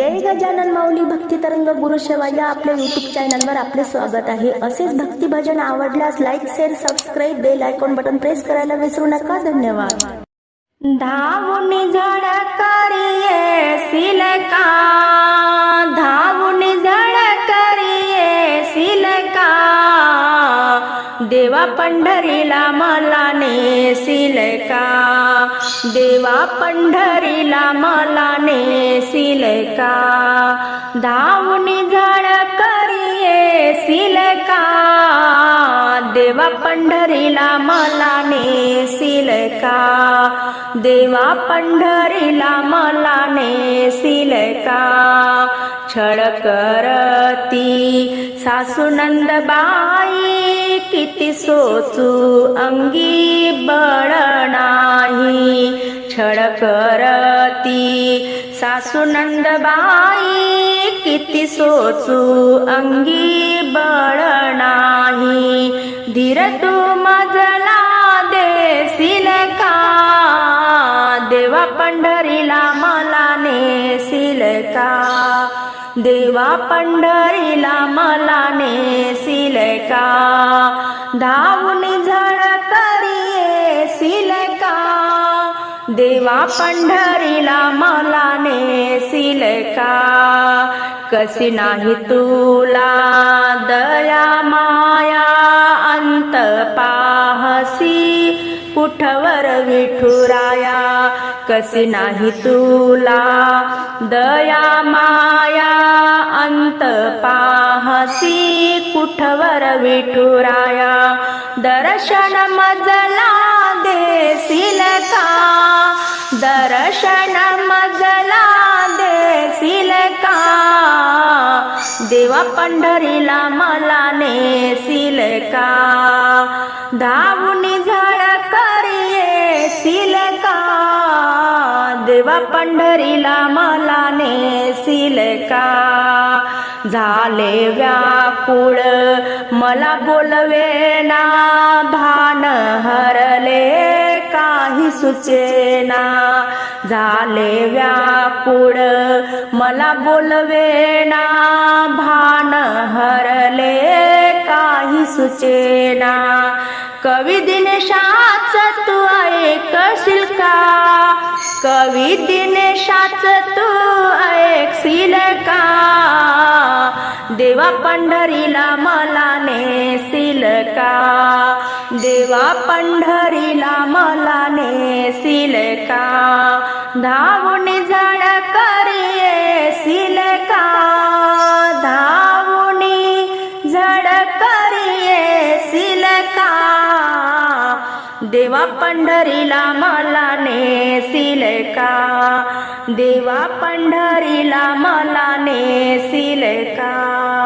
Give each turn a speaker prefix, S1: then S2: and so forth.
S1: जय गजानन माऊली भक्ती तरंग गुरुसेवा या आपल्या युट्यूब चॅनलवर आपले स्वागत आहे. असेच भक्ती भजन आवडल्यास like share subscribe bell icon button press करायला विसरू नका. धन्यवाद. धावून झळकरिये सिलका. धावून झळकरिये सिलका. देवा पंढरीला मला ने सिलका. देवा पंढरीला मला नेसिल का? धावणी झाड करिये सिल का? देवा पंढरीला मला नेसिल का? देवा पंढरीला मला नेसिल का? छळ करती सासूनंदबाई किती सोचू अंगी बळ नाही. छळ करती सासू नंदबाई किती सोचू अंगी बळ नाही. धीर तू मजला देसील का? देवा पंढरीला मला नेसील का? देवा पंढरीला मला नेसील का? धावून झळ देवा पंढरीला मला नेसिल का? कशी नाही तुला दया माया अंत पाहसी? कुठवर विठुराया? कशी नाही तुला दया माया अंत पाहसी? कुठवर विठुराया? दर्शन मजला देसील का दर्शन मजला देसील का देवा पंढरीला मला नेसील का धावून झाड करिये सिल का देवा पंढरीला मला नेसील का झाले व्याकुळ मला बोलवेना ना भा सुचेना. झाले व्याकुळ मला बोलवेना. भान हरले काही सुचेना. कवी दिनेशाच तू ऐकशील का? कवी दिनेशाच तू ऐकशील का? देवा पंढरीला मला नेसील का? देवा पंढरीला मला नेसील का? धावून झाड देवा पंढरीला मला नेसील का? देवा पंढरीला मला नेसील का?